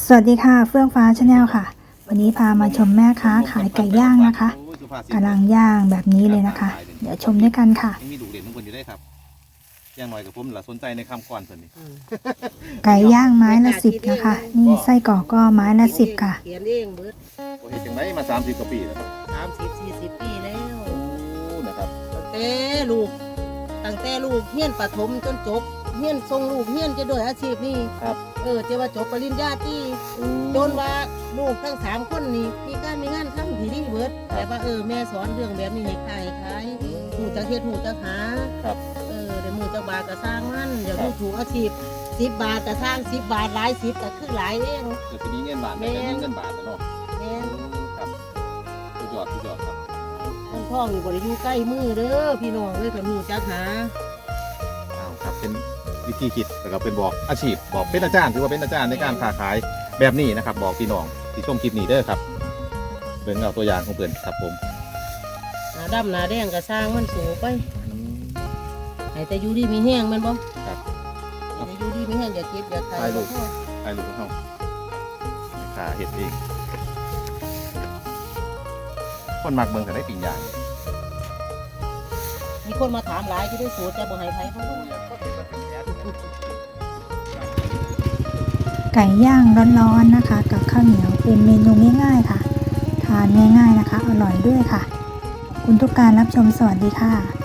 สวัสดีค่ะ เฟื่องฟ้าชาแนลค่ะ วันนี้พามาชมแม่ค้าขายไก่ย่างนะคะกำลังย่างแบบนี้เลยนะคะ เดี๋ยวชมด้วยกันค่ะยังมีดูเด่นทุกคนอยู่ได้ครับอย่างน้อยกับผมหละสนใจในคำก่อนเพิ่นนี่ไก่ย่างไม้ละสิบนะคะ นี่ไส้กรอกก็ไม้ละสิบค่ะเขียนเองเบิดโอ้เห็นจังไดมา30กว่าปีแล้วครับสามสิบสี่สิบปีแล้วโอ้นะครับตั้งแต่ลูกตั้งแต่ลูกเฮียนประถมจนจบ เฮียนส่งลูกเฮียนจะด้วยอาชีพนี้ครับ เออจะว่าจบปริญญาตรีจนว่าลูกทั้งสามคนนี่มีการมีงานทำที่ดีเบิดแต่ว่าเออแม่สอนเรื่องแบบนี้ให้ขายขายหูจักเฮ็ดหูจักหาครับเออเดี๋ยวมือจักบาทก็สร้างมันเดี๋ยวครัดูบถูกอาชีพสิบบาทก็สร้างสิบบาทหลายสิบก็คือหลายเองเดี๋ยวจะมีเงินบาทแต่จะมีเงินบาทแล้วเนาะแม่นครับสุดยอดสุดยอดครับมันพ่องอยู่บริยูใกล้มือเด้อพี่น้องเอ้ยถ้ามีจักหาอ้าวครับเป็น วิธีคิดแล้วก็เป็นบอกอาชีพบอกเป็นอาจารย์ถือว่าเป็นอาจารย์ในการค้าขายแบบนี้นะครับ บอกพี่น้องที่ชมคลิปนี้เด้อครับเบิ่งเอาตัวอย่างของเพิ่นครับผมหนาดำหนาแดงก็สร้างมันสูงไปให้แต่อยู่ดีมีแห้งแมันบ่ครับให้แต่อยู่ดีมีแห้งอย่าเก็บอย่าขายไปลูกบ่พอไอ้ลูกของเฮาขาเห็ดเองคนมักเมืองแต่ได้ปิ่งย่างมีคนมาถามหลายที่ได้สูตรแต่บ่ให้ไผเพราะ ไก่ย่างร้อนๆนะคะ กับข้าวเหนียวเป็นเมนูง่ายๆค่ะ ทานง่ายๆนะคะ อร่อยด้วยค่ะ คุณทุกการรับชมสวัสดีค่ะ